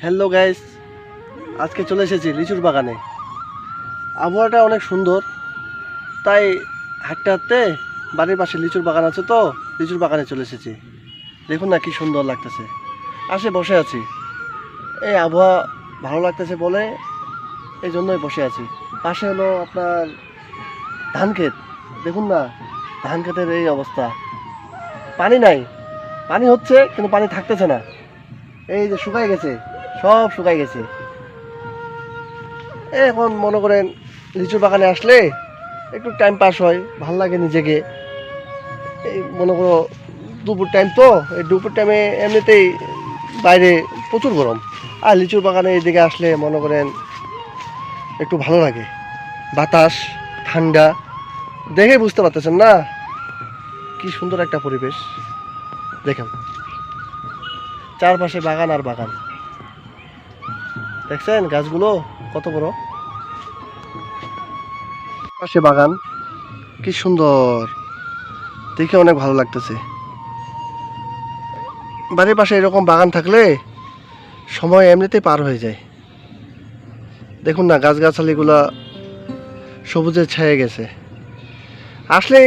Hello guys আজকে চলে এসেছি লিচুর বাগানে। আবহাওয়াটা অনেক সুন্দর। তাই হাঁটতে হাঁটতে বাড়ির পাশে লিচুর বাগান আছে তো, লিচুর বাগানে চলে এসেছি। দেখুন না কি সুন্দর লাগতেছে। আসে বসে আছি। এই আবহাওয়া ভালো লাগতেছে বলে এই জন্যই বসে আছি। পাশে হলো আপনার ধান ক্ষেত। দেখুন না, ধান ক্ষেতের এই অবস্থা। পানি নাই। পানি হচ্ছে, কিন্তু পানি থাকতেছে না। এই যে শুকাই গেছে। সব শুকাই গেছে। এখন মনে করেন, লিচুর বাগানে আসলে একটু টাইম পাস হয়, ভালো লাগে নিজেকে। এই মনে করো, দুপুর টাইম তো, এই দুপুর টাইমে এমনিতেই বাইরে প্রচুর গরম। আর লিচুর বাগানে এদিকে আসলে মনে করেন, একটু ভালো লাগে। বাতাস, ঠান্ডা, দেখে বুঝতে পারতেছেন না কি সুন্দর একটা পরিবেশ। দেখেন, চারপাশে বাগান আর বাগান। দেখছেন গাছগুলো কত বড়? পাশে বাগান, কি সুন্দর। দেখে অনেক ভালো লাগতেছে। বাড়ির পাশে এরকম বাগান থাকলে সময় এমনিতেই পার হয়ে যায়। দেখুন না, গাছগাছালিগুলা সবুজে ছেয়ে গেছে। আসলে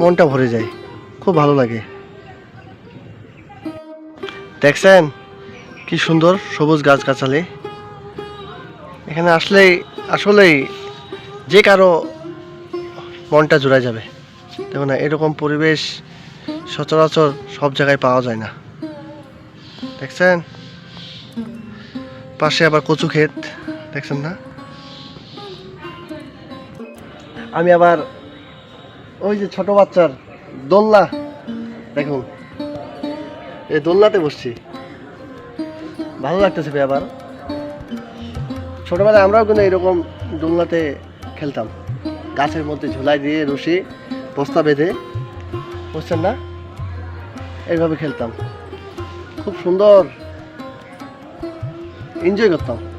মনটা ভরে যায়, খুব ভালো লাগে। দেখছেন কি সুন্দর সবুজ গাছগাছালি। এখানে আসলেই আসলেই যে কারও মনটা জুড়ে যাবে। দেখুন না, এরকম পরিবেশ সচরাচর সব জায়গায় পাওয়া যায় না। দেখছেন? পাশে আবার কচু ক্ষেত, দেখছেন না? আমি আবার ওই যে ছোট বাচ্চার দোলনা, দেখুন। এই দোলনাতে বসছি। ভালো লাগতেছে ভাই আবার। ছোটবেলায় আমরাও কিন্তু এরকম দোলনাতে খেলতাম। গাছের মধ্যে ঝুলাই দিয়ে রশি, বস্তা বেঁধে, বুঝছেন না? এইভাবে খেলতাম। খুব সুন্দর। এনজয় করতাম।